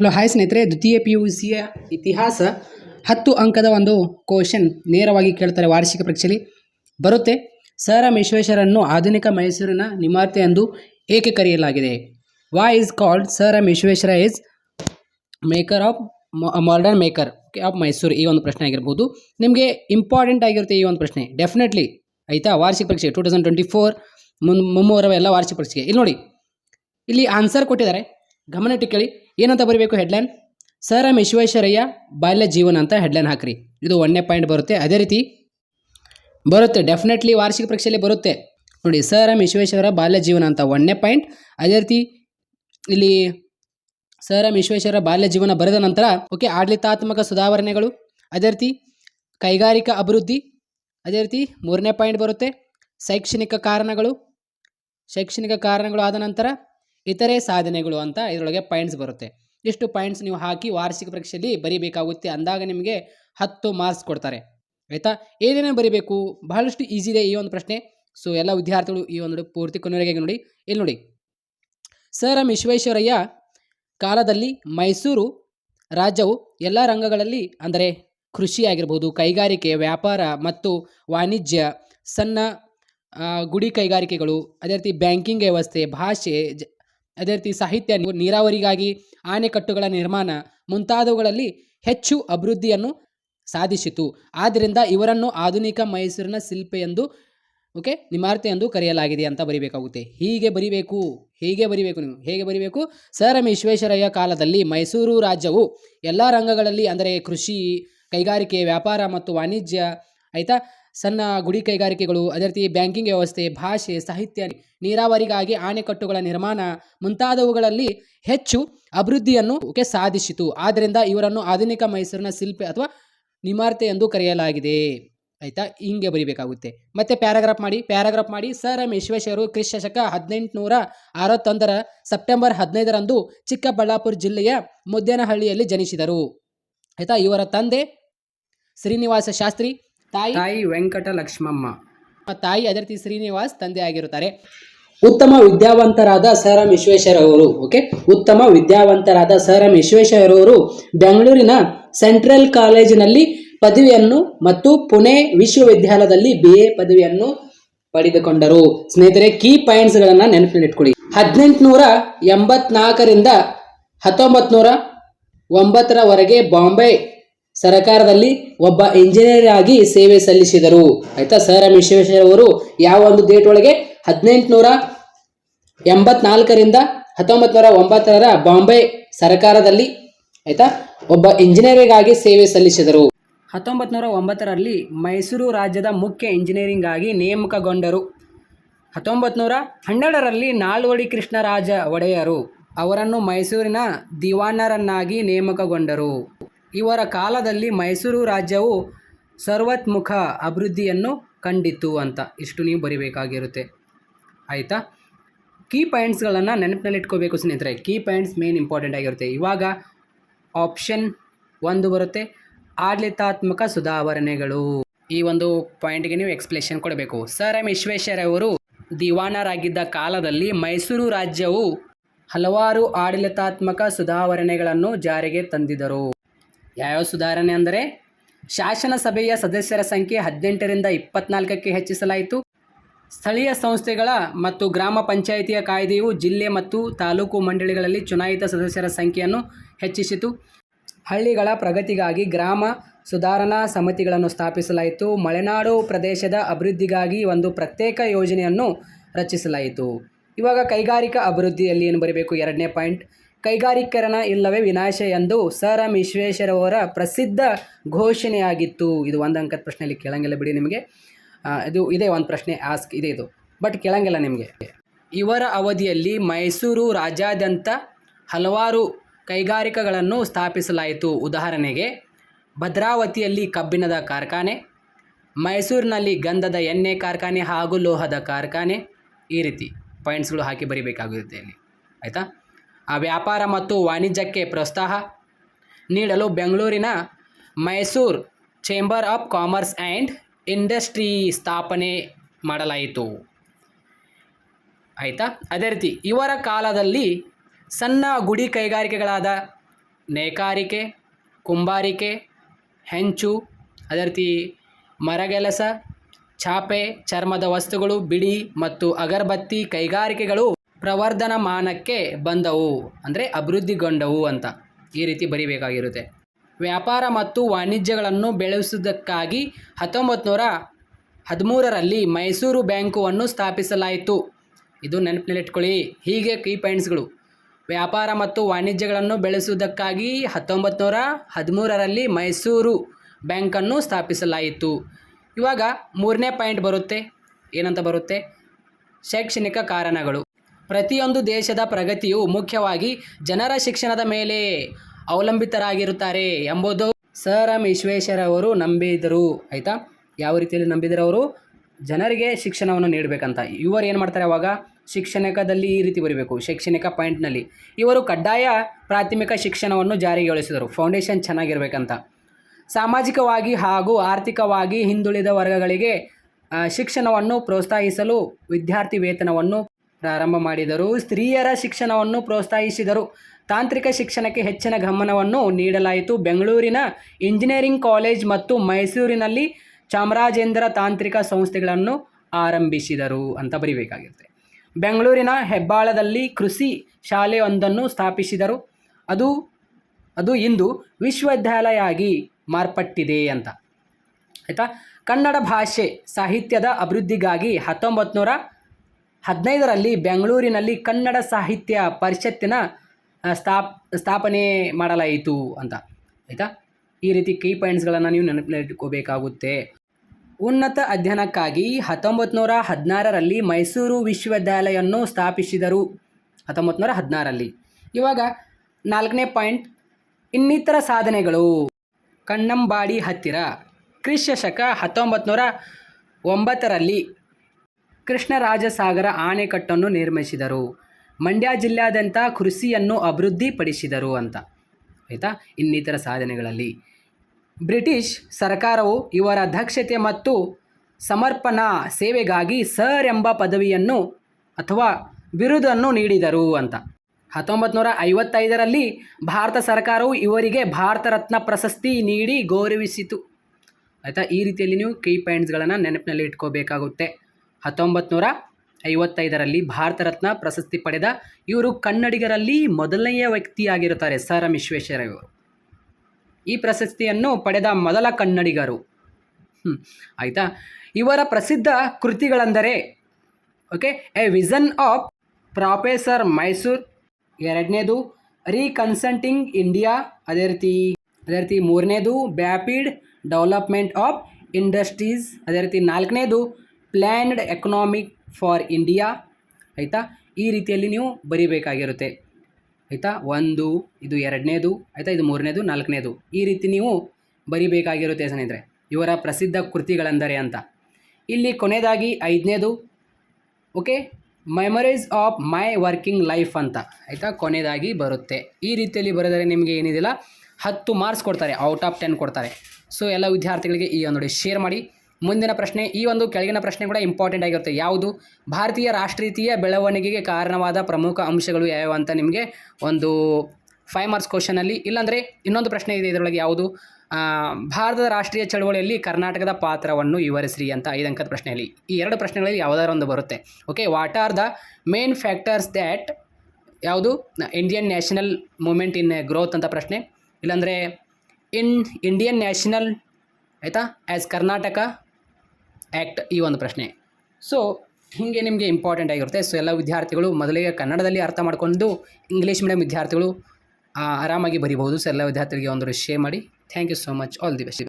Hello, hi ಸ್ನೇಹಿತರೆ ದ್ವಿತೀಯ P U ಸಿಯ ಇತಿಹಾಸ. ಹತ್ತು ಅಂಕದ ಒಂದು ಕ್ವಶನ್ ನೇರವಾಗಿ ಕೇಳ್ತಾರೆ ವಾರ್ಷಿಕ ಪರೀಕ್ಷೆಯಲ್ಲಿ ಬರುತ್ತೆ. ಸರ್ ಎಂ ವಿಶ್ವೇಶ್ವರನ್ನು ಆಧುನಿಕ ಮೈಸೂರಿನ ನಿಮಾರ್ತೆ ಎಂದು ಏಕೆ ಕರೆಯಲಾಗಿದೆ? Why is called sir Vishweshwara is maker of modern maker of Mysuru ಈ ಒಂದು ಪ್ರಶ್ನೆ ಆಗಿರ್ಬೋದು. ನಿಮಗೆ ಇಂಪಾರ್ಟೆಂಟ್ ಆಗಿರುತ್ತೆ ಈ ಒಂದು ಪ್ರಶ್ನೆ. ಡೆಫಿನೆಟ್ಲಿ ಆಯಿತಾ? ವಾರ್ಷಿಕ ಪರೀಕ್ಷೆ ಟೂ ತೌಸಂಡ್ ಟ್ವೆಂಟಿ ಫೋರ್ ಮುನ್ ಮುಮ್ಮೂರವ ಎಲ್ಲ ವಾರ್ಷಿಕ ಪರೀಕ್ಷೆಗೆ. ಇಲ್ಲಿ ನೋಡಿ. ಇಲ್ಲಿ ಆನ್ಸರ್ ಕೊಟ್ಟಿದ್ದಾರೆ. ಗಮನಿಟ್ಟು ಕೇಳಿ. ಏನಂತ ಬರಬೇಕು ಹೆಡ್ಲೈನ್ ಸರ್ ಎಂ ವಿಶ್ವೇಶ್ವರಯ್ಯ, ಬಾಲ್ಯ ಜೀವನ ಅಂತ ಹೆಡ್ಲೈನ್ ಹಾಕ್ರಿ. ಇದು ಒಂದನೇ ಪಾಯಿಂಟ್ ಬರುತ್ತೆ. ಅದೇ ರೀತಿ ಬರುತ್ತೆ ಡೆಫಿನೆಟ್ಲಿ ವಾರ್ಷಿಕ ಪರೀಕ್ಷೆಯಲ್ಲಿ ಬರುತ್ತೆ. ನೋಡಿ, ಸರ್ ಎಂ ವಿಶ್ವೇಶ್ವರ ಬಾಲ್ಯ ಜೀವನ ಅಂತ ಒಂದನೇ ಪಾಯಿಂಟ್ ಅದೇ ರೀತಿ ಇಲ್ಲಿ ಸರ್ ಎಂ ವಿಶ್ವೇಶ್ವರ ಬಾಲ್ಯ ಜೀವನ ಬರೆದ ನಂತರ, ಓಕೆ, ಆಡಳಿತಾತ್ಮಕ ಸುಧಾರಣೆಗಳು. ಅದೇ ರೀತಿ ಕೈಗಾರಿಕಾ ಅಭಿವೃದ್ಧಿ. ಅದೇ ರೀತಿ ಮೂರನೇ ಪಾಯಿಂಟ್ ಬರುತ್ತೆ. ಶೈಕ್ಷಣಿಕ ಕಾರಣಗಳು. ಶೈಕ್ಷಣಿಕ ಕಾರಣಗಳು ಆದ ನಂತರ ಇತರೆ ಸಾಧನೆಗಳು ಅಂತ ಇದರೊಳಗೆ ಪಾಯಿಂಟ್ಸ್ ಬರುತ್ತೆ. ಇಷ್ಟು ಪಾಯಿಂಟ್ಸ್ ನೀವು ಹಾಕಿ ವಾರ್ಷಿಕ ಪರೀಕ್ಷೆಯಲ್ಲಿ ಬರೀಬೇಕಾಗುತ್ತೆ ಅಂದಾಗ ನಿಮಗೆ ಹತ್ತು ಮಾರ್ಕ್ಸ್ ಕೊಡ್ತಾರೆ. ಆಯಿತಾ? ಏನೇನೇ ಬರೀಬೇಕು? ಬಹಳಷ್ಟು ಈಸಿ ಇದೆ ಈ ಒಂದು ಪ್ರಶ್ನೆ. ಸೊ ಎಲ್ಲ ವಿದ್ಯಾರ್ಥಿಗಳು ಈ ಒಂದು ಪೂರ್ತಿ ಕೊನೆಗೆ ನೋಡಿ. ಇಲ್ಲಿ ನೋಡಿ. ಸರ್ ಎಂ ವಿಶ್ವೇಶ್ವರಯ್ಯ, ಕಾಲದಲ್ಲಿ ಮೈಸೂರು ರಾಜ್ಯವು ಎಲ್ಲ ರಂಗಗಳಲ್ಲಿ ಅಂದರೆ ಕೃಷಿ ಆಗಿರ್ಬೋದು ಕೈಗಾರಿಕೆ, ವ್ಯಾಪಾರ ಮತ್ತು ವಾಣಿಜ್ಯ, ಸಣ್ಣ ಗುಡಿ ಕೈಗಾರಿಕೆಗಳು, ಅದೇ ರೀತಿ ಬ್ಯಾಂಕಿಂಗ್ ವ್ಯವಸ್ಥೆ, ಭಾಷೆ ಅದೇ ರೀತಿ ಸಾಹಿತ್ಯ ನೀರಾವರಿಗಾಗಿ ಆಣೆಕಟ್ಟುಗಳ ನಿರ್ಮಾಣ ಮುಂತಾದವುಗಳಲ್ಲಿ ಹೆಚ್ಚು ಅಭಿವೃದ್ಧಿಯನ್ನು ಸಾಧಿಸಿತು. ಆದ್ದರಿಂದ ಇವರನ್ನು ಆಧುನಿಕ ಮೈಸೂರಿನ ಶಿಲ್ಪ ಎಂದು, ಓಕೆ, ನಿಮಾರ್ತೆ ಎಂದು ಕರೆಯಲಾಗಿದೆ ಅಂತ ಬರಿಬೇಕಾಗುತ್ತೆ. ಹೀಗೆ ಬರಿಬೇಕು ಹೀಗೆ ಬರಿಬೇಕು ನೀವು, ಹೇಗೆ ಬರಿಬೇಕು? ಸರ್ ಎಂ ವಿಶ್ವೇಶ್ವರಯ್ಯ ಕಾಲದಲ್ಲಿ ಮೈಸೂರು ರಾಜ್ಯವು ಎಲ್ಲ ರಂಗಗಳಲ್ಲಿ ಅಂದರೆ ಕೃಷಿ, ಕೈಗಾರಿಕೆ, ವ್ಯಾಪಾರ ಮತ್ತು ವಾಣಿಜ್ಯ, ಆಯಿತಾ? ಸಣ್ಣ ಗುಡಿ ಕೈಗಾರಿಕೆಗಳು ಅದೇ ರೀತಿ ಬ್ಯಾಂಕಿಂಗ್ ವ್ಯವಸ್ಥೆ, ಭಾಷೆ, ಸಾಹಿತ್ಯ, ನೀರಾವರಿಗಾಗಿ ಆಣೆಕಟ್ಟುಗಳ ನಿರ್ಮಾಣ ಮುಂತಾದವುಗಳಲ್ಲಿ ಹೆಚ್ಚು ಅಭಿವೃದ್ಧಿಯನ್ನು ಸಾಧಿಸಿತು. ಆದ್ದರಿಂದ ಇವರನ್ನು ಆಧುನಿಕ ಮೈಸೂರಿನ ಶಿಲ್ಪಿ ಅಥವಾ ನಿಮಾರ್ತೆ ಎಂದು ಕರೆಯಲಾಗಿದೆ. ಆಯಿತಾ? ಹಿಂಗೆ ಬರಿಬೇಕಾಗುತ್ತೆ. ಮತ್ತೆ ಪ್ಯಾರಾಗ್ರಾಫ್ ಮಾಡಿ ಪ್ಯಾರಾಗ್ರಾಫ್ ಮಾಡಿ. ಸರ್ ಎಂ ವಿಶ್ವೇಶ್ವರು ಕ್ರಿಸ್ತ ಶಕ ಹದಿನೆಂಟುನೂರ ಅರವತ್ತೊಂದರ ಸೆಪ್ಟೆಂಬರ್ ಹದಿನೈದರಂದು ಚಿಕ್ಕಬಳ್ಳಾಪುರ ಜಿಲ್ಲೆಯ ಮುದ್ದೇನಹಳ್ಳಿಯಲ್ಲಿ ಜನಿಸಿದರು. ಆಯಿತಾ? ಇವರ ತಂದೆ ಶ್ರೀನಿವಾಸ ಶಾಸ್ತ್ರಿ ತಾಯಿ? ತಾಯಿ ವೆಂಕಟ ಲಕ್ಷ್ಮಮ್ಮ ತಾಯಿ ಅದರ್ತಿ ರೀತಿ ಶ್ರೀನಿವಾಸ್ ತಂದೆ ಆಗಿರುತ್ತಾರೆ. ಉತ್ತಮ ವಿದ್ಯಾವಂತರಾದ ಸರ್ ಎಂ ವಿಶ್ವೇಶ್ವರವರು ಓಕೆ? ಉತ್ತಮ ವಿದ್ಯಾವಂತರಾದ ಸರ್ ಎಂ ವಿಶ್ವೇಶ್ವರವರು ಬೆಂಗಳೂರಿನ ಸೆಂಟ್ರಲ್ ಕಾಲೇಜಿನಲ್ಲಿ ಪದವಿಯನ್ನು ಮತ್ತು ಪುಣೆ ವಿಶ್ವವಿದ್ಯಾಲಯದಲ್ಲಿ ಬಿ ಎ ಪದವಿಯನ್ನು ಪಡೆದುಕೊಂಡರು. ಸ್ನೇಹಿತರೆ ಕೀ ಪಾಯಿಂಟ್ಸ್ಗಳನ್ನು ನೆನಪಿನಲ್ಲಿಟ್ಕೊಳ್ಳಿ ಹದಿನೆಂಟುನೂರ ಎಂಬತ್ನಾಲ್ಕರಿಂದ ಹತ್ತೊಂಬತ್ತು ನೂರ ಒಂಬತ್ತರವರೆಗೆ ಬಾಂಬೆ ಸರ್ಕಾರದಲ್ಲಿ ಒಬ್ಬ ಇಂಜಿನಿಯರ್ ಆಗಿ ಸೇವೆ ಸಲ್ಲಿಸಿದರು. ಆಯ್ತಾ? ಸರ್ ಎಂ ವಿಶ್ವೇಶ್ವರ ಅವರು ಯಾವ ಒಂದು ಡೇಟ್ ಒಳಗೆ ಹದಿನೆಂಟುನೂರ ಎಂಬತ್ನಾಲ್ಕರಿಂದ ಹತ್ತೊಂಬತ್ತು ನೂರ ಒಂಬತ್ತರ ಬಾಂಬೆ ಸರಕಾರದಲ್ಲಿ, ಆಯ್ತಾ? ಒಬ್ಬ ಇಂಜಿನಿಯರಿಂಗ್ ಆಗಿ ಸೇವೆ ಸಲ್ಲಿಸಿದರು. ಹತ್ತೊಂಬತ್ತು ನೂರ ಒಂಬತ್ತರಲ್ಲಿ ಮೈಸೂರು ರಾಜ್ಯದ ಮುಖ್ಯ ಇಂಜಿನಿಯರಿಂಗ್ ಆಗಿ ನೇಮಕಗೊಂಡರು. ಹತ್ತೊಂಬತ್ತು ನೂರ ಹನ್ನೆರಡರಲ್ಲಿ ನಾಲ್ವಡಿ ಕೃಷ್ಣರಾಜ ಒಡೆಯರು ಅವರನ್ನು ಮೈಸೂರಿನ ದಿವಾನರನ್ನಾಗಿ ನೇಮಕಗೊಂಡರು. ಇವರ ಕಾಲದಲ್ಲಿ ಮೈಸೂರು ರಾಜ್ಯವು ಸರ್ವತ್ಮುಖ ಅಭಿವೃದ್ಧಿಯನ್ನು ಕಂಡಿತು ಅಂತ. ಇಷ್ಟು ನೀವು ಬರಿಬೇಕಾಗಿರುತ್ತೆ. ಆಯಿತಾ? ಕೀ ಪಾಯಿಂಟ್ಸ್ಗಳನ್ನು ನೆನಪಿನಲ್ಲಿಟ್ಕೋಬೇಕು ಸ್ನೇಹಿತರೆ. ಕೀ ಪಾಯಿಂಟ್ಸ್ ಮೇನ್ ಇಂಪಾರ್ಟೆಂಟ್ ಆಗಿರುತ್ತೆ. ಇವಾಗ ಆಪ್ಷನ್ ಒಂದು ಬರುತ್ತೆ. ಆಡಳಿತಾತ್ಮಕ ಸುಧಾರಣೆಗಳು. ಈ ಒಂದು ಪಾಯಿಂಟ್ಗೆ ನೀವು ಎಕ್ಸ್ಪ್ಲೇಷನ್ ಕೊಡಬೇಕು. ಸರ್ ಎಂ ವಿಶ್ವೇಶ್ವರ ಅವರು ದಿವಾನರಾಗಿದ್ದ ಕಾಲದಲ್ಲಿ ಮೈಸೂರು ರಾಜ್ಯವು ಹಲವಾರು ಆಡಳಿತಾತ್ಮಕ ಸುಧಾರಣೆಗಳನ್ನು ಜಾರಿಗೆ ತಂದಿದರು ಯಾವ್ಯಾವ ಸುಧಾರಣೆ ಅಂದರೆ ಶಾಸನ ಸಭೆಯ ಸದಸ್ಯರ ಸಂಖ್ಯೆ ಹದಿನೆಂಟರಿಂದ ಇಪ್ಪತ್ನಾಲ್ಕಕ್ಕೆ ಹೆಚ್ಚಿಸಲಾಯಿತು. ಸ್ಥಳೀಯ ಸಂಸ್ಥೆಗಳ ಮತ್ತು ಗ್ರಾಮ ಪಂಚಾಯಿತಿಯ ಕಾಯ್ದೆಯು ಜಿಲ್ಲೆ ಮತ್ತು ತಾಲೂಕು ಮಂಡಳಿಗಳಲ್ಲಿ ಚುನಾಯಿತ ಸದಸ್ಯರ ಸಂಖ್ಯೆಯನ್ನು ಹೆಚ್ಚಿಸಿತು. ಹಳ್ಳಿಗಳ ಪ್ರಗತಿಗಾಗಿ ಗ್ರಾಮ ಸುಧಾರಣಾ ಸಮಿತಿಗಳನ್ನು ಸ್ಥಾಪಿಸಲಾಯಿತು. ಮಲೆನಾಡು ಪ್ರದೇಶದ ಅಭಿವೃದ್ಧಿಗಾಗಿ ಒಂದು ಪ್ರತ್ಯೇಕ ಯೋಜನೆಯನ್ನು ರಚಿಸಲಾಯಿತು. ಇವಾಗ ಕೈಗಾರಿಕಾ ಅಭಿವೃದ್ಧಿಯಲ್ಲಿ ಏನು ಬರಬೇಕು? ಎರಡನೇ ಪಾಯಿಂಟ್. ಕೈಗಾರಿಕರಣ ಇಲ್ಲವೇ ವಿನಾಶ ಎಂದು ಸರ್ ಎಂ ವಿಶ್ವೇಶ್ವರವರ ಪ್ರಸಿದ್ಧ ಘೋಷಣೆಯಾಗಿತ್ತು. ಇದು ಒಂದು ಅಂಕದ ಪ್ರಶ್ನೆಯಲ್ಲಿ ಕೇಳಂಗಿಲ್ಲ ಬಿಡಿ ನಿಮಗೆ. ಇದು ಇದೇ ಒಂದು ಪ್ರಶ್ನೆ ಆಸ್ಕ್, ಇದೆ ಇದು. ಬಟ್ ಕೇಳಂಗಿಲ್ಲ ನಿಮಗೆ. ಇವರ ಅವಧಿಯಲ್ಲಿ ಮೈಸೂರು ರಾಜ್ಯಾದ್ಯಂತ ಹಲವಾರು ಕೈಗಾರಿಕೆಗಳನ್ನು ಸ್ಥಾಪಿಸಲಾಯಿತು. ಉದಾಹರಣೆಗೆ, ಭದ್ರಾವತಿಯಲ್ಲಿ ಕಬ್ಬಿಣದ ಕಾರ್ಖಾನೆ, ಮೈಸೂರಿನಲ್ಲಿ ಗಂಧದ ಎಣ್ಣೆ ಕಾರ್ಖಾನೆ ಹಾಗೂ ಲೋಹದ ಕಾರ್ಖಾನೆ ಈ ರೀತಿ. ಪಾಯಿಂಟ್ಸ್ಗಳು ಹಾಕಿ ಬರಿಬೇಕಾಗಿರುತ್ತೆ ಇಲ್ಲಿ. ಆಯಿತಾ? ವ್ಯಾಪಾರ ಮತ್ತು ವಾಣಿಜ್ಯಕ್ಕೆ ಪ್ರೋತ್ಸಾಹ ನೀಡಲು ಬೆಂಗಳೂರಿನ Mysore chamber of commerce and industry ಸ್ಥಾಪನೆ ಮಾಡಲಾಯಿತು. ಆಯಿತಾ? ಅದೇ ರೀತಿ ಇವರ ಕಾಲದಲ್ಲಿ ಸಣ್ಣ ಗುಡಿ ಕೈಗಾರಿಕೆಗಳಾದ ನೇಕಾರಿಕೆ, ಕುಂಬಾರಿಕೆ, ಹೆಂಚು, ಅದೇ ರೀತಿ ಮರಗೆಲಸ, ಚಾಪೆ, ಚರ್ಮದ ವಸ್ತುಗಳು ಬಿಡಿ ಮತ್ತು ಅಗರಬತ್ತಿ ಕೈಗಾರಿಕೆಗಳು ಪ್ರವರ್ಧನಮಾನಕ್ಕೆ ಬಂದವು, ಅಂದರೆ ಅಭಿವೃದ್ಧಿಗೊಂಡವು ಅಂತ ಈ ರೀತಿ ಬರಿಬೇಕಾಗಿರುತ್ತೆ. ವ್ಯಾಪಾರ ಮತ್ತು ವಾಣಿಜ್ಯಗಳನ್ನು ಬೆಳೆಸುವುದಕ್ಕಾಗಿ ಹತ್ತೊಂಬತ್ತು ನೂರ ಹದಿಮೂರರಲ್ಲಿ ಮೈಸೂರು ಬ್ಯಾಂಕುವನ್ನು ಸ್ಥಾಪಿಸಲಾಯಿತು. ಇದು ನೆನಪಿನಲ್ಲಿಟ್ಕೊಳ್ಳಿ, ಹೀಗೆ ಕೀ ಪಾಯಿಂಟ್ಸ್ಗಳು ವ್ಯಾಪಾರ ಮತ್ತು ವಾಣಿಜ್ಯಗಳನ್ನು ಬೆಳೆಸುವುದಕ್ಕಾಗಿ ಹತ್ತೊಂಬತ್ತು ನೂರ ಹದಿಮೂರರಲ್ಲಿ ಮೈಸೂರು ಬ್ಯಾಂಕನ್ನು ಸ್ಥಾಪಿಸಲಾಯಿತು. ಇವಾಗ ಮೂರನೇ ಪಾಯಿಂಟ್ ಬರುತ್ತೆ, ಏನಂತ ಬರುತ್ತೆ? ಶೈಕ್ಷಣಿಕ ಕಾರಣಗಳು. ಪ್ರತಿಯೊಂದು ದೇಶದ ಪ್ರಗತಿಯು ಮುಖ್ಯವಾಗಿ ಜನರ ಶಿಕ್ಷಣದ ಮೇಲೆ ಅವಲಂಬಿತರಾಗಿರುತ್ತಾರೆ ಎಂಬುದು ಸರ್ ಎಂ ವಿಶ್ವೇಶ್ವರವರು ನಂಬಿದರು. ಆಯಿತಾ? ಯಾವ ರೀತಿಯಲ್ಲಿ ನಂಬಿದರು ಅವರು? ಜನರಿಗೆ ಶಿಕ್ಷಣವನ್ನು ನೀಡಬೇಕಂತ. ಇವರು ಏನು ಮಾಡ್ತಾರೆ ಅವಾಗ? ಶಿಕ್ಷಣಕದಲ್ಲಿ ಈ ರೀತಿ ಬರಬೇಕು. ಶೈಕ್ಷಣಿಕ ಪಾಯಿಂಟ್ನಲ್ಲಿ. ಇವರು ಕಡ್ಡಾಯ ಪ್ರಾಥಮಿಕ ಶಿಕ್ಷಣವನ್ನು ಜಾರಿಗೊಳಿಸಿದರು ಫೌಂಡೇಶನ್ ಚೆನ್ನಾಗಿರಬೇಕಂತ. ಸಾಮಾಜಿಕವಾಗಿ ಹಾಗೂ ಆರ್ಥಿಕವಾಗಿ ಹಿಂದುಳಿದ ವರ್ಗಗಳಿಗೆ ಶಿಕ್ಷಣವನ್ನು ಪ್ರೋತ್ಸಾಹಿಸಲು ವಿದ್ಯಾರ್ಥಿ ವೇತನವನ್ನು ಪ್ರಾರಂಭ ಮಾಡಿದರು. ಸ್ತ್ರೀಯರ ಶಿಕ್ಷಣವನ್ನು ಪ್ರೋತ್ಸಾಹಿಸಿದರು. ತಾಂತ್ರಿಕ ಶಿಕ್ಷಣಕ್ಕೆ ಹೆಚ್ಚಿನ ಗಮನವನ್ನು ನೀಡಲಾಯಿತು. ಬೆಂಗಳೂರಿನ ಇಂಜಿನಿಯರಿಂಗ್ ಕಾಲೇಜ್ ಮತ್ತು ಮೈಸೂರಿನಲ್ಲಿ ಚಾಮರಾಜೇಂದ್ರ ತಾಂತ್ರಿಕ ಸಂಸ್ಥೆಗಳನ್ನು ಆರಂಭಿಸಿದರು ಅಂತ ಬರೀಬೇಕಾಗಿರುತ್ತೆ. ಬೆಂಗಳೂರಿನ ಹೆಬ್ಬಾಳದಲ್ಲಿ ಕೃಷಿ ಶಾಲೆಯೊಂದನ್ನು ಸ್ಥಾಪಿಸಿದರು. ಅದು ಅದು ಇಂದು ವಿಶ್ವವಿದ್ಯಾಲಯ ಆಗಿ ಮಾರ್ಪಟ್ಟಿದೆ ಅಂತ. ಆಯಿತಾ? ಕನ್ನಡ ಭಾಷೆ ಸಾಹಿತ್ಯದ ಅಭಿವೃದ್ಧಿಗಾಗಿ ಹತ್ತೊಂಬತ್ತು ಹದಿನೈದರಲ್ಲಿ ಬೆಂಗಳೂರಿನಲ್ಲಿ ಕನ್ನಡ ಸಾಹಿತ್ಯ ಪರಿಷತ್ತಿನ ಸ್ಥಾಪ್, ಸ್ಥಾಪನೆ ಮಾಡಲಾಯಿತು ಅಂತ. ಆಯಿತಾ? ಈ ರೀತಿ ಕೀ ಪಾಯಿಂಟ್ಸ್ಗಳನ್ನು ನೀವು ನೆನಪಿನಲ್ಲಿಟ್ಕೋಬೇಕಾಗುತ್ತೆ ಉನ್ನತ ಅಧ್ಯಯನಕ್ಕಾಗಿ ಹತ್ತೊಂಬತ್ತು ನೂರ ಹದಿನಾರರಲ್ಲಿ ಮೈಸೂರು ವಿಶ್ವವಿದ್ಯಾಲಯವನ್ನು ಸ್ಥಾಪಿಸಿದರು. ಹತ್ತೊಂಬತ್ತು ನೂರ ಹದಿನಾರರಲ್ಲಿ. ಇವಾಗ ನಾಲ್ಕನೇ ಪಾಯಿಂಟ್, ಇನ್ನಿತರ ಸಾಧನೆಗಳು. ಕಣ್ಣಂಬಾಡಿ ಹತ್ತಿರ ಕ್ರಿಸ್ತ ಶಕ ಹತ್ತೊಂಬತ್ತು ನೂರ ಒಂಬತ್ತರಲ್ಲಿ ಕೃಷ್ಣರಾಜಸಾಗರ ಆಣೆಕಟ್ಟನ್ನು ನಿರ್ಮಿಸಿದರು. ಮಂಡ್ಯ ಜಿಲ್ಲಾದ್ಯಂತ ಕೃಷಿಯನ್ನು ಅಭಿವೃದ್ಧಿಪಡಿಸಿದರು ಅಂತ. ಆಯಿತಾ? ಇನ್ನಿತರ ಸಾಧನೆಗಳಲ್ಲಿ. ಬ್ರಿಟಿಷ್ ಸರ್ಕಾರವು ಇವರ ದಕ್ಷತೆ ಮತ್ತು ಸಮರ್ಪಣಾ ಸೇವೆಗಾಗಿ ಸರ್ ಎಂಬ ಪದವಿಯನ್ನು ಅಥವಾ ಬಿರುದನ್ನು ನೀಡಿದರು ಅಂತ. ಹತ್ತೊಂಬತ್ತು ನೂರ ಐವತ್ತೈದರಲ್ಲಿ ಭಾರತ ಸರ್ಕಾರವು ಇವರಿಗೆ ಭಾರತ ರತ್ನ ಪ್ರಶಸ್ತಿ ನೀಡಿ ಗೌರವಿಸಿತು. ಆಯಿತಾ? ಈ ರೀತಿಯಲ್ಲಿ ನೀವು ಕೀ ಪಾಯಿಂಟ್ಸ್ಗಳನ್ನು ನೆನಪಿನಲ್ಲಿ ಇಟ್ಕೋಬೇಕಾಗುತ್ತೆ. ಹತ್ತೊಂಬತ್ತು ನೂರ ಐವತ್ತೈದರಲ್ಲಿ ಭಾರತ ರತ್ನ ಪ್ರಶಸ್ತಿ ಪಡೆದ ಇವರು ಕನ್ನಡಿಗರಲ್ಲಿ ಮೊದಲನೆಯ ವ್ಯಕ್ತಿಯಾಗಿರುತ್ತಾರೆ ಸರ್ ಎಂ ವಿಶ್ವೇಶ್ವರಯ್ಯವರು ಈ ಪ್ರಶಸ್ತಿಯನ್ನು ಪಡೆದ ಮೊದಲ ಕನ್ನಡಿಗರು. ಆಯಿತಾ ಇವರ ಪ್ರಸಿದ್ಧ ಕೃತಿಗಳೆಂದರೆ, okay, A vision of professor Mysore, ಎರಡನೇದು ರೀಕನ್ಸಲ್ಟಿಂಗ್ ಇಂಡಿಯಾ, ಅದೇ ರೀತಿ ಅದೇ ರೀತಿ ಮೂರನೇದು, ಬ್ಯಾಪಿಡ್ ಡೆವಲಪ್ಮೆಂಟ್ ಆಫ್ ಇಂಡಸ್ಟ್ರೀಸ್, ಅದೇ ರೀತಿ ನಾಲ್ಕನೇದು ಪ್ಲ್ಯಾನ್ಡ್ ಎಕನಾಮಿಕ್ ಫಾರ್ ಇಂಡಿಯಾ, ಆಯಿತಾ? ಈ ರೀತಿಯಲ್ಲಿ ನೀವು ಬರೀಬೇಕಾಗಿರುತ್ತೆ. ಆಯಿತಾ? ಒಂದು, ಇದು ಎರಡನೇದು, ಆಯಿತಾ? ಇದು ಮೂರನೇದು, ನಾಲ್ಕನೇದು. ಈ ರೀತಿ ನೀವು ಬರಿಬೇಕಾಗಿರುತ್ತೆ ಸ್ನೇಹಿತರೆ. ಇವರ ಪ್ರಸಿದ್ಧ ಕೃತಿಗಳೆಂದರೆ ಅಂತ. ಇಲ್ಲಿ ಕೊನೆಯದಾಗಿ ಐದನೇದು, okay? Memories of my working life ಅಂತ. ಆಯಿತಾ? ಕೊನೆಯದಾಗಿ ಬರುತ್ತೆ. ಈ ರೀತಿಯಲ್ಲಿ ಬರೆದರೆ ನಿಮಗೆ ಏನಿದಿಲ್ಲ? ಹತ್ತು ಮಾರ್ಕ್ಸ್ ಕೊಡ್ತಾರೆ ಔಟ್ ಆಫ್ ಟೆನ್ ಕೊಡ್ತಾರೆ. ಸೊ ಎಲ್ಲ ವಿದ್ಯಾರ್ಥಿಗಳಿಗೆ ಈ ಒಂದು ಶೇರ್ ಮಾಡಿ. ಮುಂದಿನ ಪ್ರಶ್ನೆ, ಈ ಒಂದು ಕೆಳಗಿನ ಪ್ರಶ್ನೆ ಕೂಡ ಇಂಪಾರ್ಟೆಂಟ್ ಆಗಿರುತ್ತೆ. ಯಾವುದು? ಭಾರತೀಯ ರಾಷ್ಟ್ರೀಯತೆಯ ಬೆಳವಣಿಗೆಗೆ ಕಾರಣವಾದ ಪ್ರಮುಖ ಅಂಶಗಳು ಯಾವ್ಯಾವ ಅಂತ ನಿಮಗೆ ಒಂದು ಫೈವ್ ಮಾರ್ಕ್ಸ್ ಕ್ವಶನಲ್ಲಿ ಇಲ್ಲಾಂದರೆ ಇನ್ನೊಂದು ಪ್ರಶ್ನೆ ಇದೆ ಇದರೊಳಗೆ ಯಾವುದು? ಭಾರತದ ರಾಷ್ಟ್ರೀಯ ಚಳವಳಿಯಲ್ಲಿ ಕರ್ನಾಟಕದ ಪಾತ್ರವನ್ನು ವಿವರಿಸ್ರಿ ಅಂತ ಐದು ಅಂಕದ ಪ್ರಶ್ನೆಯಲ್ಲಿ. ಈ ಎರಡು ಪ್ರಶ್ನೆಗಳಲ್ಲಿ ಯಾವುದಾದ್ರು ಒಂದು ಬರುತ್ತೆ. Okay what are the main factors that ಯಾವುದು? Indian national movement in growth ಅಂತ ಪ್ರಶ್ನೆ. ಇಲ್ಲಾಂದರೆ ಇನ್ ಇಂಡಿಯನ್ ನ್ಯಾಷನಲ್ ಆಯಿತಾ? ಆ್ಯಸ್ ಕರ್ನಾಟಕ ಆ್ಯಕ್ಟ್ ಈ ಒಂದು ಪ್ರಶ್ನೆ. ಸೊ ಹೀಗೆ ನಿಮಗೆ ಇಂಪಾರ್ಟೆಂಟ್ ಆಗಿರುತ್ತೆ. ಸೊ ಎಲ್ಲ ವಿದ್ಯಾರ್ಥಿಗಳು ಮೊದಲಿಗೆ ಕನ್ನಡದಲ್ಲಿ ಅರ್ಥ ಮಾಡ್ಕೊಂಡು ಇಂಗ್ಲೀಷ್ ಮೀಡಿಯಂ ವಿದ್ಯಾರ್ಥಿಗಳು ಆರಾಮಾಗಿ ಬರಿಬೋದು ಸೊ ಎಲ್ಲ ವಿದ್ಯಾರ್ಥಿಗಳಿಗೆ ಒಂದು ಶೇರ್ ಮಾಡಿ. Thank you so much all the best